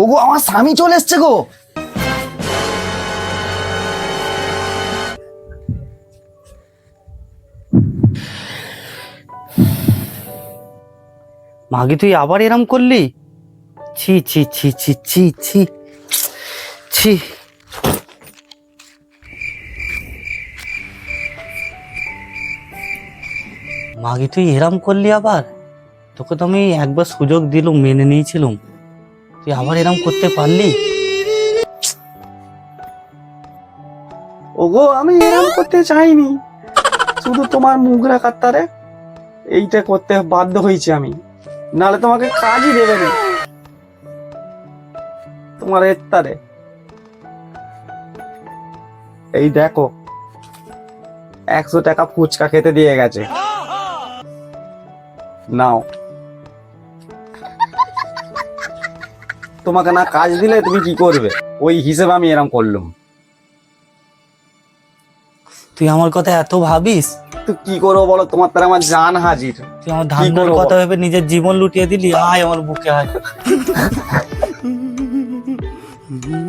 ওগো, আমার স্বামী চলে এসছে গো। মাগে তুই আবার এরম করলি? ছি ছি ছি ছি ছি ছি ছি। মাগে তুই এরম করলি আবার? তোকে তো আমি একবার সুযোগ দিলুম, মেনে নিয়েছিলুম। তুই আবার এরম করতে পারলি? ওগো, আমি এরম করতে চাইনি। শুধু তোমার মুখ রাখার তারে এইটা করতে বাধ্য হয়েছি আমি। নালে তোমাকে কাজই দেবে না। তোমার এর তারে। এই দেখো, একশো টাকা ফুচকা খেতে দিয়ে গেছে। নাও। তোমাকে না কাজ দিলে তুমি কি করবে? ওই হিসেবে আমি এরম করলাম। তুই আমার কথা এত ভাবিস? তো কি করব বলো? তোমার তার আমার জান হাজির। তুই আমার ধান্দার কথা ভেবে নিজের জীবন লুটিয়ে দিলি? আয় আমার বুকে আয়।